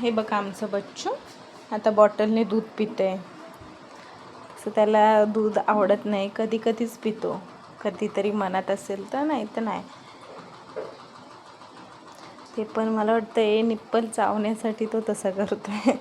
हे बघा आमचं बच्चू. आता बॉटलने दूध पिते. असं त्याला दूध आवडत नाही. कधी कधीच पितो. कधीतरी मनात असेल तर नाही तर नाही. ते पण मला वाटतं हे निप्पल चावण्यासाठी तो तसा आहे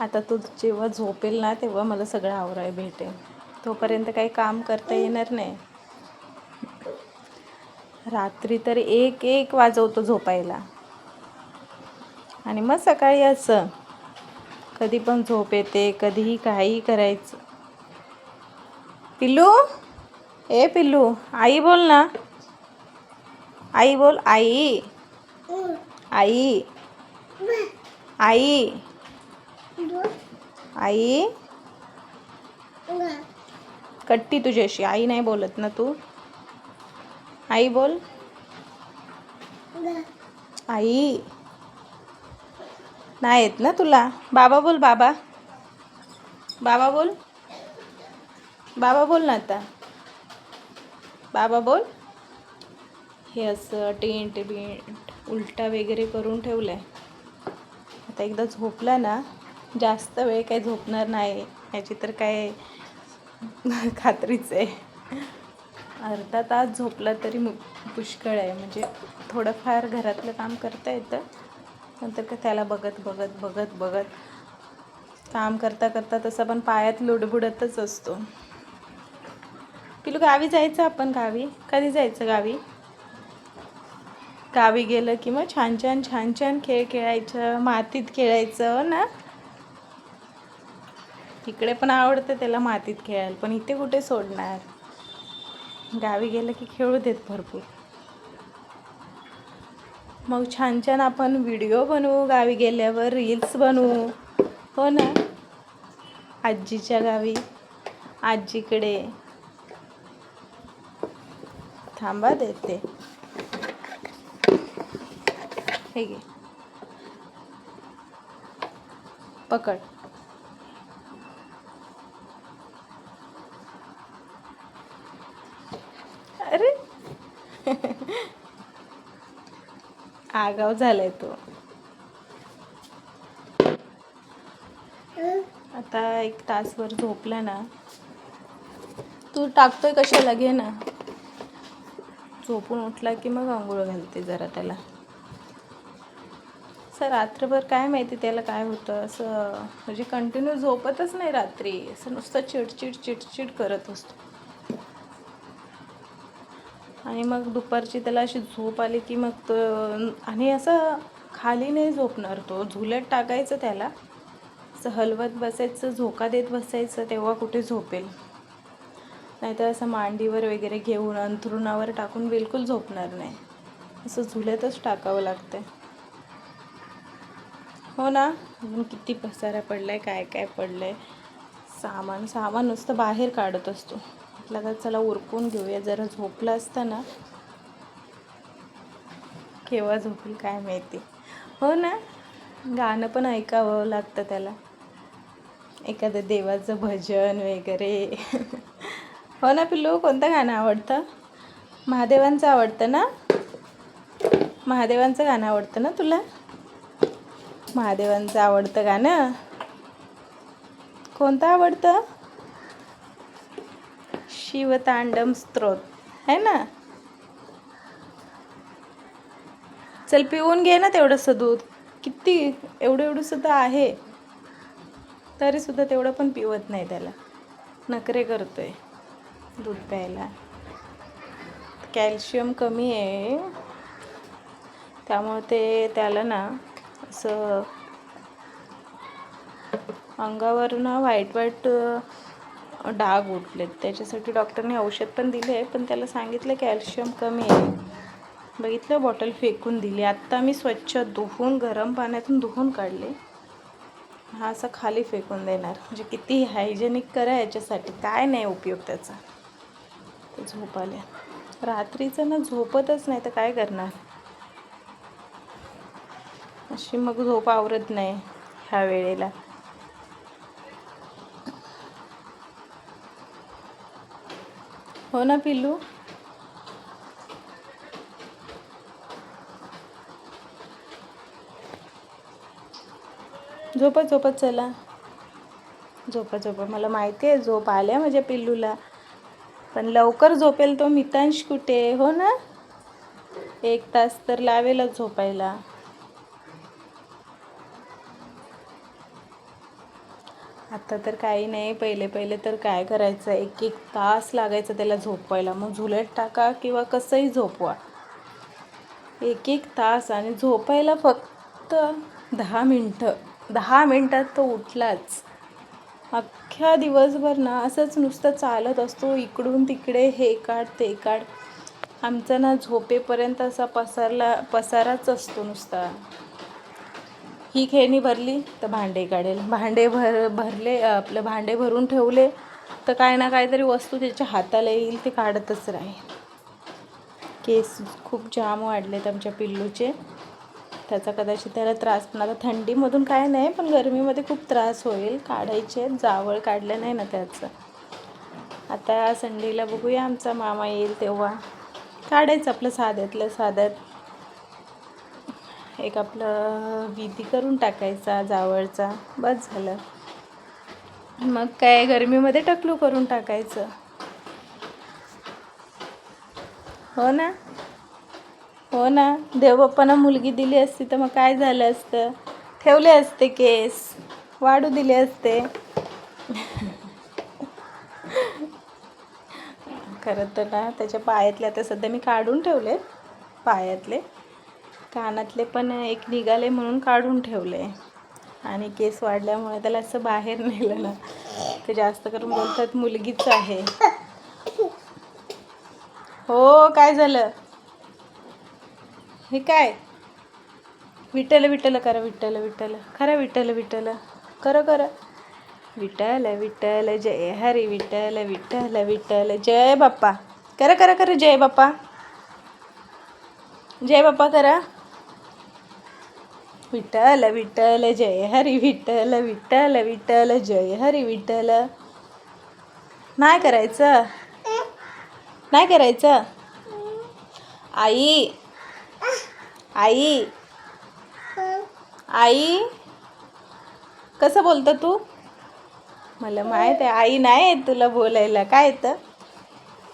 आता तो जेव्हा झोपेल ना तेव्हा मला सगळं आवराय भेटेल. तोपर्यंत काही काम करता येणार नाही. रात्री तर एक एक वाजवतो झोपायला. आणि मग सकाळी असं कधी पण झोप येते कधीही काहीही करायचं. पिल्लू? ए पिल्लू आई बोल ना. आई बोल आई. आई. आई. आई. कट्टी तुझ्याशी आई नाही बोलत ना तू. आई बोल. आई. नाही येत ना तुला? बाबा बोल बाबा. बाबा बोल. बाबा बोल ना आता. बाबा बोल. हे असं टेंट बिंट उलटा वगैरे करून ठेवलं आहे आता एकदा झोपला ना जास्त वेळ काही झोपणार नाही. याची तर काय खात्रीच आहे. अर्धा तास झोपला तरी मु पुष्कळ आहे. म्हणजे थोडंफार घरातलं काम करता येतं. नंतर का त्याला बघत बघत बघत बघत. काम करता करता तसं पण पायात लुडबुडतच असतो. पिलू गावी जायचं आपण गावी? कधी जायचं गावी? गावी गेलं की मग छान छान छान छान खेळ खेळायचं मातीत खेळायचं हो ना? इकडे पण आवडतं त्याला मातीत खेळायला पण इथे कुठे सोडणार? गावी गेलं की खेळू देत भरपूर. मग छान छान आपण व्हिडिओ बनवू गावी गेल्यावर रील्स बनवू. हो ना? आजीच्या गावी आजीकडे. थांबा देते. हे घे. पकड. अरे! आगाव झालाय तो. आता एक तासभर झोपला ना. तू टाकतोय कशाला? घे ना. झोपून उठला की मग आंघोळ घालते जरा त्याला. असं रात्रभर काय माहिती त्याला काय होतं? असं म्हणजे कंटिन्यू झोपतच नाही रात्री. असं नुसतं चिडचिड चिडचिड करत असतो. आणि मग दुपारची त्याला अशी झोप आली की मग तो आणि असं खाली नाही झोपणार तो. झुलत टाकायचं त्याला. असं हलवत बसायचं झोका देत बसायचं तेव्हा कुठे झोपेल. नाहीतर असं मांडीवर वगैरे घेऊन अंथरुणावर टाकून बिलकुल झोपणार नाही. असं झुलतच टाकावं लागतं हो ना? अजून किती पसारा आहे काय काय पडलं आहे सामान सामान नुसतं बाहेर काढत असतो. म्हटलं तर चला उरकून घेऊया. जरा झोपलं असतं ना केव्हा झोपेल काय माहिती. हो ना गाणं पण ऐकावं लागतं त्याला. एखादं देवाचं भजन वगैरे. हो ना पिल्लू कोणतं गाणं आवडतं? महादेवांचं आवडतं ना? महादेवांचं गाणं आवडतं ना तुला? महादेवांचं आवडतं गाणं? कोणतं आवडतं? शिवतांडम स्त्रोत. है ना? चल पिऊन घे ना तेवढंसं दूध. किती एवढं एवढं सुद्धा आहे. तरीसुद्धा तेवढं पण पिवत नाही त्याला. नखरे करतोय दूध प्यायला. कॅल्शियम कमी आहे. त्यामुळे ते त्याला ना असं अंगावर ना वाईट वाईट डाग उठलेत. त्याच्यासाठी डॉक्टरने औषध पण दिले आहे पण त्याला सांगितलं कॅल्शियम कमी आहे. बघितलं बॉटल फेकून दिली. आत्ता मी स्वच्छ धुवून गरम पाण्यातून धुवून काढले. हा असा खाली फेकून देणार. म्हणजे किती हायजेनिक करा याच्यासाठी. काय नाही उपयोग त्याचा. ते झोप आल्या रात्रीचं ना झोपतच नाही तर काय करणार? अशी मग झोप आवरत नाही ह्या वेळेला. हो ना पिल्लू? झोपा झोपत चला. झोपा झोपा. मला माहिती आहे झोप आल्या माझ्या पिल्लूला. पण लवकर झोपेल तो मितांश कुठे? हो ना? एक तास तर लावेलच झोपायला. आत्ता तर काही नाही. पहिले पहिले तर काय करायचं? एक एक तास लागायचं त्याला झोपवायला. मग झुलत टाका किंवा कसंही झोपवा. एक एक तास आणि झोपायला फक्त दहा मिनटं. दहा मिनटात तो उठलाच. अख्ख्या दिवसभर ना असंच नुसतं चालत असतो. इकडून तिकडे हे काढ ते काढ. आमचा ना झोपेपर्यंत असा पसारला पसाराच असतो नुसता. ही खेळणी भरली तर भांडे काढेल. भांडे भर भरले आपलं भांडे भरून ठेवले तर काय ना काहीतरी वस्तू त्याच्या हाताला येईल ते काढतच राहील. केस खूप जाम वाढलेत आमच्या पिल्लूचे. त्याचा कदाचित त्याला त्रास पण आता थंडीमधून काय नाही पण गरमीमध्ये खूप त्रास होईल. काढायचे जावळ काढलं नाही ना त्याचं. आता संडेला बघूया आमचा मामा येईल तेव्हा. काढायचं आपलं साध्यातलं साध्यात. एक आपलं विधी करून टाकायचा जावळचा. बस झालं. मग काय गरमीमध्ये टकलू करून टाकायचं. हो ना? हो ना? देवबाप्पांना मुलगी दिली असती तर मग काय झालं असतं? ठेवले असते केस. वाढू दिले असते. खरं तर ना त्याच्या पायातले आता सध्या मी काढून ठेवले पायातले. कानातले पण एक निघाले म्हणून काढून ठेवले. आणि केस वाढल्यामुळे त्याला असं बाहेर नेलं ना ते जास्त करून बोलतात मुलगीच आहे. हो काय झालं? हे काय? विठ्ठल विठ्ठल करा विठ्ठल विठ्ठल. खरं विठ्ठल विठ्ठल. खरं खरं. विठ्ठल विठ्ठल जय हरी विठ्ठल विठ्ठल विठ्ठल. जय बाप्पा. करा करा करा जय बाप्पा. जय बाप्पा करा विठ्ठल विठ्ठल जय हरी विठ्ठल विठ्ठल विठ्ठल जय हरी विठ्ठल. नाही करायचं? नाही करायचं? आई आई आई कसं बोलतं तू? मला माहीत आहे आई नाही येत तुला बोलायला. काय येतं?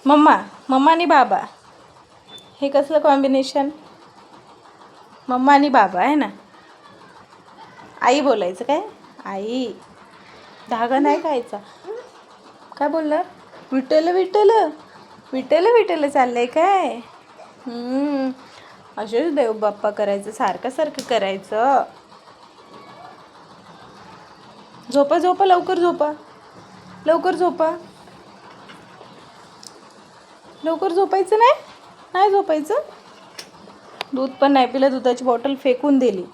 मम्मा मम्मा आणि बाबा. हे कसलं कॉम्बिनेशन मम्मा आणि बाबा आहे ना? आई बोलायचं काय? आई धागा नाही खायचा. काय बोलणार विठ्ठल विठ्ठल विठ्ठल विठ्ठल चाललंय काय? हम्म, असेच देव बाप्पा करायचं सारखं सारखं करायचं. झोपा झोपा लवकर झोपा. लवकर झोपा. लवकर झोपायचं नाही? नाही झोपायचं? दूध पण नाही पिलं दुधाची बॉटल फेकून दिली.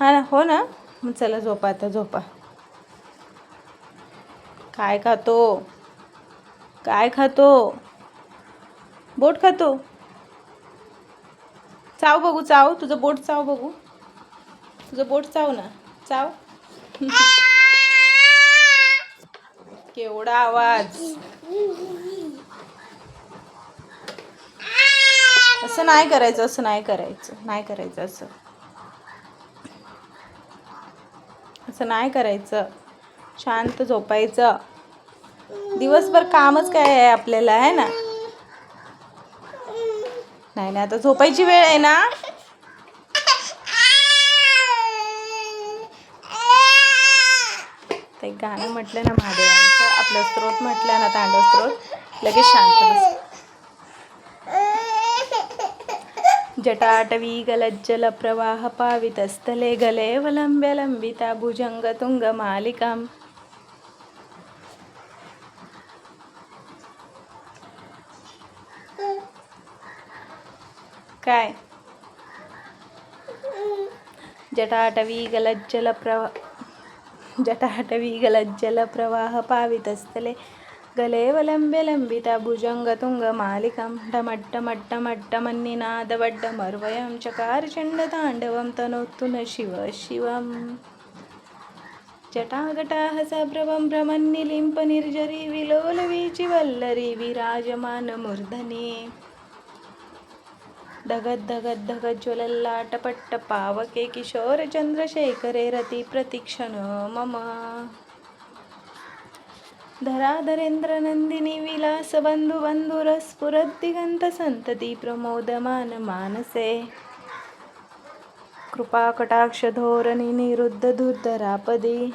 हा ना हो ना. मग चला झोपा आता झोपा. काय खातो? काय खातो? बोट खातो. चाव बघू चाव. तुझं बोट चाव बघू. तुझं बोट चाव ना. चाव. केवढा आवाज. असं नाही करायचं असं नाही करायचं. नाही करायचं असं. असं नाही करायचं. शांत झोपायचं. दिवसभर कामच काय आहे आपल्याला आहे ना? नाही नाही आता झोपायची वेळ आहे ना? ते गाणं म्हटलं ना महादेवांचं आपलं स्त्रोत म्हटलं ना तांडव स्त्रोत लगेच शांत बस. जटाटवी गलज्जल प्रवाह पावितस्थले गले वलंब्य लंबिता भुजंग तुंग मालिकाम् काय जटाटवी गलज्जल प्रवा जटाटवी गलज्जल प्रवाह पावितस्थले तनोत्तु न शिव शिवम्। जटागटाः सभ्रमं भ्रमन्निलिम्प निर्जरी विराजमानमूर्धने। धगत धगत धगत पावके किशोर चंद्रशेखरे रती मम। धराधरेन्द्रनन्दिनी विलासबन्धुबन्धुरस्फुरद्दिगन्तसन्तति धोरणी निरुद्ध निरुद्धधुर्धरापदी